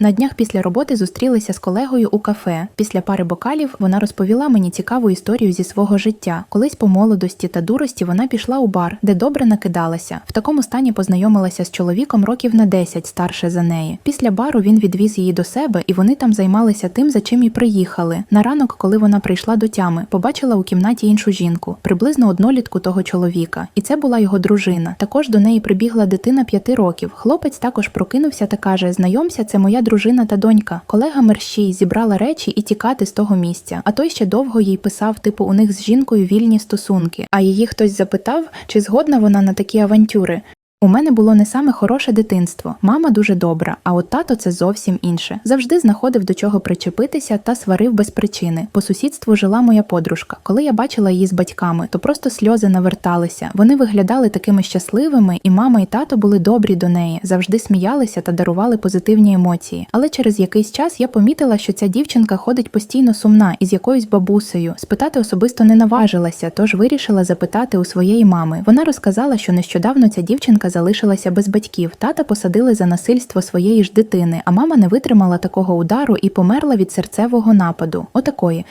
На днях після роботи зустрілися з колегою у кафе. Після пари бокалів вона розповіла мені цікаву історію зі свого життя. Колись по молодості та дурості вона пішла у бар, де добре накидалася. В такому стані познайомилася з чоловіком років на 10 старше за неї. Після бару він відвіз її до себе, і вони там займалися тим, за чим і приїхали. На ранок, коли вона прийшла до тями, побачила у кімнаті іншу жінку, приблизно однолітку того чоловіка. І це була його дружина. Також до неї прибігла дитина п'яти років. Хлопець також прокинувся та каже: Знайомся, це моя дружина та донька. Колега мерщій зібрала речі і тікати з того місця. А той ще довго їй писав, типу, у них з жінкою вільні стосунки. А її хтось запитав, чи згодна вона на такі авантюри. У мене було не саме хороше дитинство. Мама дуже добра, а от тато це зовсім інше. Завжди знаходив до чого причепитися та сварив без причини. По сусідству жила моя подружка. Коли я бачила її з батьками, то просто сльози наверталися. Вони виглядали такими щасливими, і мама і тато були добрі до неї, завжди сміялися та дарували позитивні емоції. Але через якийсь час я помітила, що ця дівчинка ходить постійно сумна із якоюсь бабусею. Спитати особисто не наважилася, тож вирішила запитати у своєї мами. Вона розказала, що нещодавно ця дівчинка залишилася без батьків. Тата посадили за насильство своєї ж дитини, а мама не витримала такого удару і померла від серцевого нападу. Отакої.